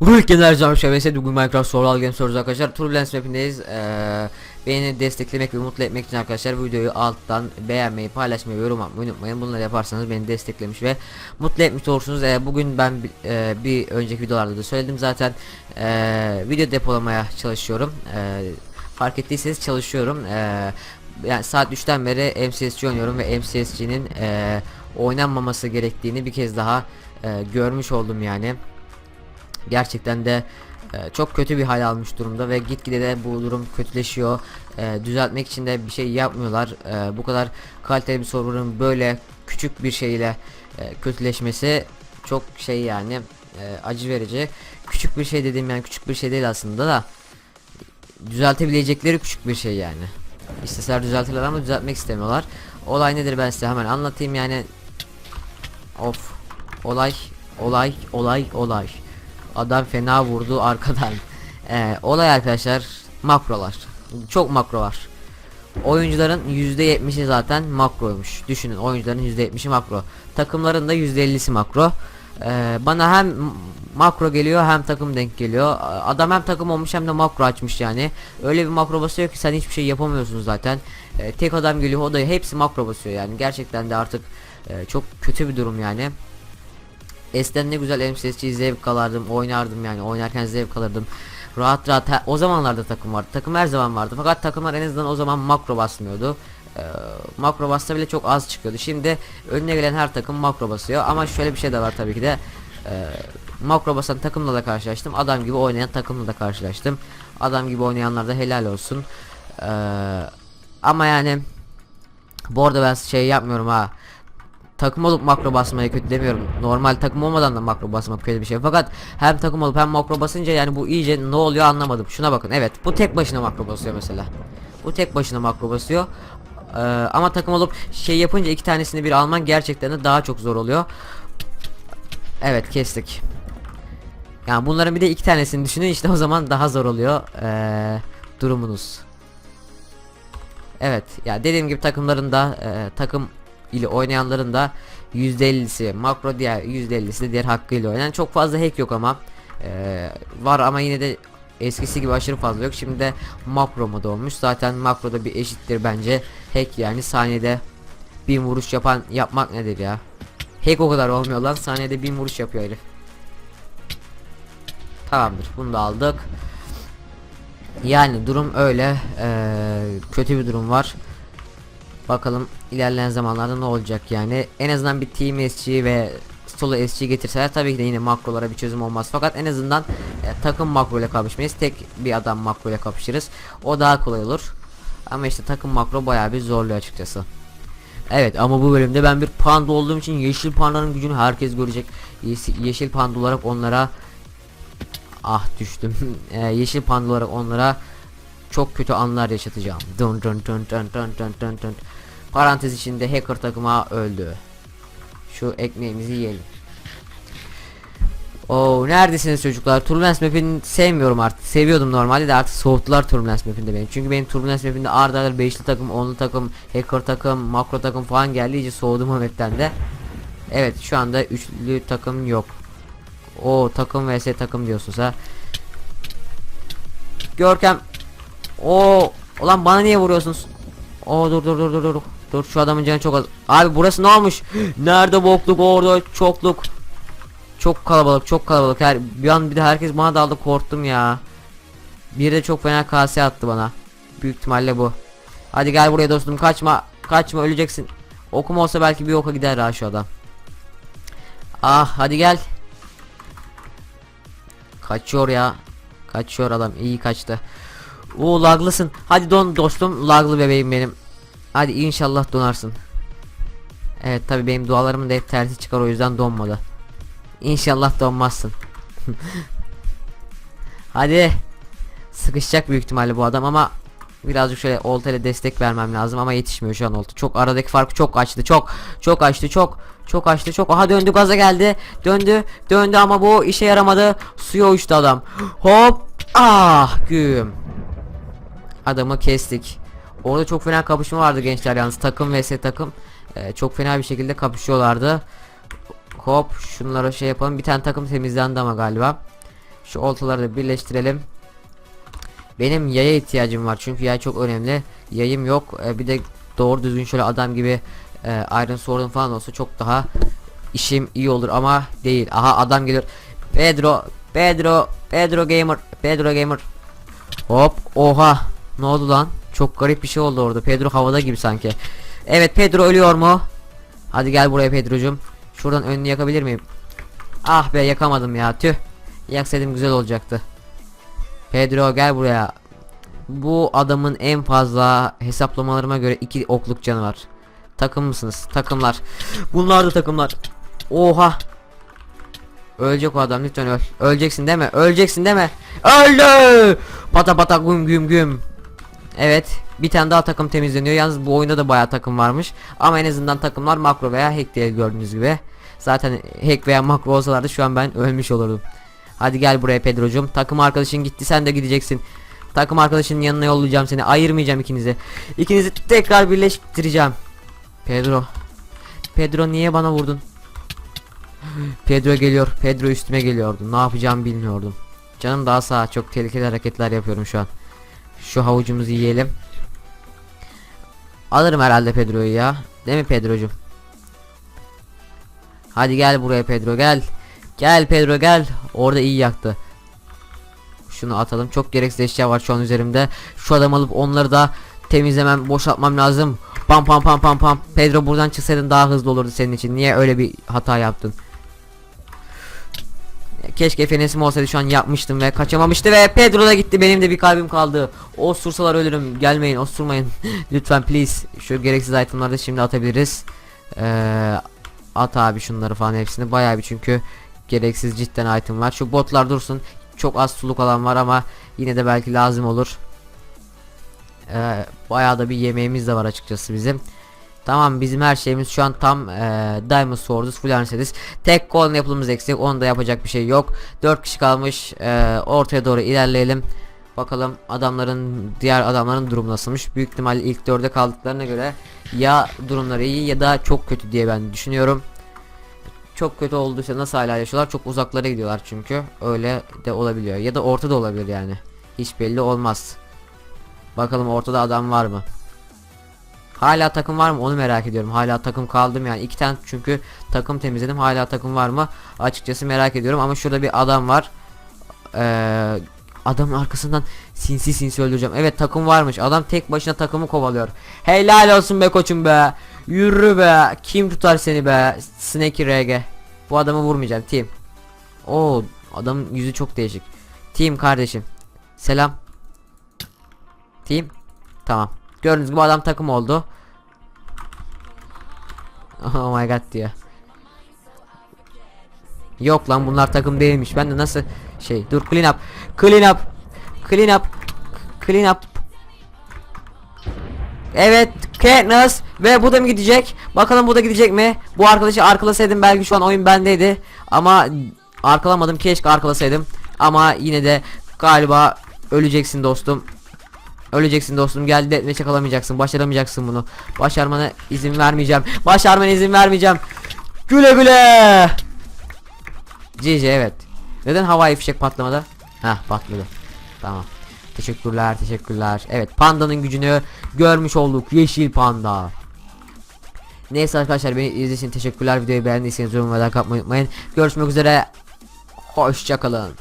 Ülkeler Enerji Şebesi bugün Minecraft Survival Games soruyoruz arkadaşlar. Turbulence mapindeyiz. Ee, beni desteklemek ve mutlu etmek için arkadaşlar bu videoyu alttan beğenmeyi, paylaşmayı, yorum atmayı unutmayın. Bunları yaparsanız beni desteklemiş ve mutlu etmiş olursunuz. Ee, bugün ben e, bir önceki videolarda da söyledim zaten. Ee, video depolamaya çalışıyorum. Ee, fark ettiyseniz çalışıyorum. Ee, yani saat 3'ten beri MCSG oynuyorum ve MCSG'nin e, oynanmaması gerektiğini bir kez daha e, görmüş oldum yani gerçekten de e, çok kötü bir hal almış durumda ve gitgide de bu durum kötüleşiyor. E, düzeltmek için de bir şey yapmıyorlar. E, bu kadar kaliteli bir sorunun böyle küçük bir şeyle e, kötüleşmesi çok şey yani e, acı verici. Küçük bir şey dediğim yani küçük bir şey değil aslında da düzeltebilecekleri küçük bir şey yani. İsteseler düzeltirler ama düzeltmek istemiyorlar. Olay nedir ben size hemen anlatayım yani. Of. Olay olay olay olay. Adam fena vurdu arkadan. Ee, olay arkadaşlar makrolar. Çok makro var. Oyuncuların %70'i zaten makroymuş. Düşünün oyuncuların %70'i makro. Takımların da %50'si makro. Ee, bana hem makro geliyor hem takım denk geliyor. Adam hem takım olmuş hem de makro açmış yani. Öyle bir makro basıyor ki sen hiçbir şey yapamıyorsun zaten. Ee, tek adam geliyor o da hepsi makro basıyor yani. Gerçekten de artık e, çok kötü bir durum yani. Eskiden ne güzel MCS'ci zevk alırdım, oynardım yani oynarken zevk alırdım. Rahat rahat o zamanlarda takım vardı. Takım her zaman vardı. Fakat takımlar en azından o zaman makro basmıyordu. Ee, makro bassa bile çok az çıkıyordu. Şimdi önüne gelen her takım makro basıyor. Ama şöyle bir şey de var tabii ki de. Ee, makro basan takımla da karşılaştım. Adam gibi oynayan takımla da karşılaştım. Adam gibi oynayanlar da helal olsun. Ee, ama yani bu arada ben şey yapmıyorum ha takım olup makro basmaya kötü demiyorum. Normal takım olmadan da makro basmak kötü bir şey. Fakat hem takım olup hem makro basınca yani bu iyice ne oluyor anlamadım. Şuna bakın. Evet, bu tek başına makro basıyor mesela. Bu tek başına makro basıyor. Ee, ama takım olup şey yapınca iki tanesini bir alman gerçekten de daha çok zor oluyor. Evet, kestik. Yani bunların bir de iki tanesini düşünün işte o zaman daha zor oluyor ee, durumunuz. Evet ya dediğim gibi takımların da e, takım ile oynayanların da %50'si makro diğer %50'si de diğer hakkıyla oynayan çok fazla hack yok ama e, var ama yine de eskisi gibi aşırı fazla yok. Şimdi de makro modu olmuş. Zaten makroda bir eşittir bence. Hack yani saniyede bin vuruş yapan yapmak nedir ya? Hack o kadar olmuyor lan. Saniyede bin vuruş yapıyor herif. Tamamdır. Bunu da aldık. Yani durum öyle. Ee, kötü bir durum var. Bakalım ilerleyen zamanlarda ne olacak yani. En azından bir Team SG ve Solo SG getirseler tabii ki de yine makrolara bir çözüm olmaz. Fakat en azından e, takım makro ile kapışmayız. Tek bir adam makro ile kapışırız. O daha kolay olur. Ama işte takım makro bayağı bir zorluyor açıkçası. Evet ama bu bölümde ben bir panda olduğum için yeşil pandanın gücünü herkes görecek. Yeşil, panda olarak onlara ah düştüm. E, yeşil panda olarak onlara çok kötü anlar yaşatacağım. Dun dun dun dun dun dun dun dun. Parantez içinde hacker takıma öldü. Şu ekmeğimizi yiyelim. Oo neredesiniz çocuklar? Turbulence map'ini sevmiyorum artık. Seviyordum normalde de artık soğuttular Turbulence map'inde beni. Çünkü benim Turbulence map'inde arda arda 5'li takım, 10'lu takım, hacker takım, makro takım falan geldi. İyice soğudum o map'ten de. Evet şu anda üçlü takım yok. O takım vs takım diyorsunuz ha. Görkem. O ulan bana niye vuruyorsunuz? O dur dur dur dur dur. Dur şu adamın canı çok az. Abi burası ne olmuş? Nerede bokluk orada çokluk. Çok kalabalık çok kalabalık. Her bir an bir de herkes bana daldı korktum ya. Bir de çok fena kase attı bana. Büyük ihtimalle bu. Hadi gel buraya dostum kaçma. Kaçma öleceksin. Okum olsa belki bir oka gider ha şu adam. Ah hadi gel. Kaçıyor ya. Kaçıyor adam iyi kaçtı. Oo laglısın. Hadi don dostum laglı bebeğim benim. Hadi inşallah donarsın. Evet tabi benim dualarımın da hep tersi çıkar o yüzden donmadı. İnşallah donmazsın. Hadi. Sıkışacak büyük ihtimalle bu adam ama birazcık şöyle olta ile destek vermem lazım ama yetişmiyor şu an olta. Çok aradaki farkı çok açtı. Çok çok açtı. Çok çok açtı. Çok. Aha döndü gaza geldi. Döndü. Döndü ama bu işe yaramadı. Suya uçtu adam. Hop. Ah güm. Adamı kestik. Orada çok fena kapışma vardı gençler yalnız takım vs takım Ee, çok fena bir şekilde kapışıyorlardı. Hop şunlara şey yapalım. Bir tane takım temizlendi ama galiba. Şu oltaları da birleştirelim. Benim yaya ihtiyacım var çünkü yay çok önemli. Yayım yok. E, bir de doğru düzgün şöyle adam gibi e, Iron Sword'um falan olsa çok daha işim iyi olur ama değil. Aha adam geliyor. Pedro, Pedro, Pedro Gamer, Pedro Gamer. Hop, oha. Ne oldu lan? Çok garip bir şey oldu orada. Pedro havada gibi sanki. Evet, Pedro ölüyor mu? Hadi gel buraya Pedro'cum. Şuradan önünü yakabilir miyim? Ah be yakamadım ya. Tüh. Yaksaydım güzel olacaktı. Pedro gel buraya. Bu adamın en fazla hesaplamalarıma göre iki okluk canı var. Takım mısınız? Takımlar. Bunlar da takımlar. Oha. Ölecek o adam lütfen öl. Öleceksin deme. Öleceksin deme. Öldü. Pata pata güm güm güm. Evet. Bir tane daha takım temizleniyor. Yalnız bu oyunda da bayağı takım varmış. Ama en azından takımlar makro veya hack diye gördüğünüz gibi. Zaten hack veya makro olsalardı şu an ben ölmüş olurdum. Hadi gel buraya Pedro'cum. Takım arkadaşın gitti sen de gideceksin. Takım arkadaşının yanına yollayacağım seni. Ayırmayacağım ikinizi. İkinizi tekrar birleştireceğim. Pedro. Pedro niye bana vurdun? Pedro geliyor. Pedro üstüme geliyordu. Ne yapacağımı bilmiyordum. Canım daha sağ. Çok tehlikeli hareketler yapıyorum şu an. Şu havucumuzu yiyelim. Alırım herhalde Pedro'yu ya. Değil mi Pedro'cum? Hadi gel buraya Pedro gel. Gel Pedro gel. Orada iyi yaktı. Şunu atalım. Çok gereksiz eşya var şu an üzerimde. Şu adam alıp onları da temizlemem, boşaltmam lazım. Pam pam pam pam pam. Pedro buradan çıksaydın daha hızlı olurdu senin için. Niye öyle bir hata yaptın? Keşke fenesim olsaydı şu an yapmıştım ve kaçamamıştı ve Pedro da gitti benim de bir kalbim kaldı. Osursalar ölürüm gelmeyin osurmayın lütfen please şu gereksiz itemları da şimdi atabiliriz. Ee, at abi şunları falan hepsini bayağı bir çünkü gereksiz cidden item var. Şu botlar dursun çok az suluk alan var ama yine de belki lazım olur. Ee, bayağı da bir yemeğimiz de var açıkçası bizim. Tamam bizim her şeyimiz şu an tam e, Diamond Sword'uz full Mercedes. Tek kol yapılımız eksik onu da yapacak bir şey yok. 4 kişi kalmış e, ortaya doğru ilerleyelim. Bakalım adamların diğer adamların durumu nasılmış. Büyük ihtimalle ilk 4'e kaldıklarına göre ya durumları iyi ya da çok kötü diye ben düşünüyorum. Çok kötü olduysa nasıl hala yaşıyorlar? Çok uzaklara gidiyorlar çünkü. Öyle de olabiliyor. Ya da ortada olabilir yani. Hiç belli olmaz. Bakalım ortada adam var mı? Hala takım var mı onu merak ediyorum. Hala takım kaldım yani iki tane çünkü takım temizledim. Hala takım var mı? Açıkçası merak ediyorum ama şurada bir adam var. Ee, adamın arkasından sinsi sinsi öldüreceğim. Evet takım varmış. Adam tek başına takımı kovalıyor. Helal olsun be koçum be. Yürü be. Kim tutar seni be? Snake RG. Bu adamı vurmayacağım team. Oo adamın yüzü çok değişik. Team kardeşim. Selam. Team. Tamam. Gördüğünüz gibi adam takım oldu. Oh my god diyor. Yok lan bunlar takım değilmiş. Ben de nasıl şey dur clean up. Clean up. Clean up. Clean up. Evet Katniss ve bu da mı gidecek? Bakalım bu da gidecek mi? Bu arkadaşı arkalasaydım belki şu an oyun bendeydi. Ama arkalamadım keşke arkalasaydım. Ama yine de galiba öleceksin dostum. Öleceksin dostum gel de çakalamayacaksın başaramayacaksın bunu. Başarmana izin vermeyeceğim. Başarmana izin vermeyeceğim. Güle güle. GG evet. Neden havai fişek patlamadı Heh patladı. Tamam. Teşekkürler teşekkürler. Evet pandanın gücünü görmüş olduk. Yeşil panda. Neyse arkadaşlar beni izlediğiniz teşekkürler. Videoyu beğendiyseniz yorum ve like unutmayın. Görüşmek üzere. Hoşçakalın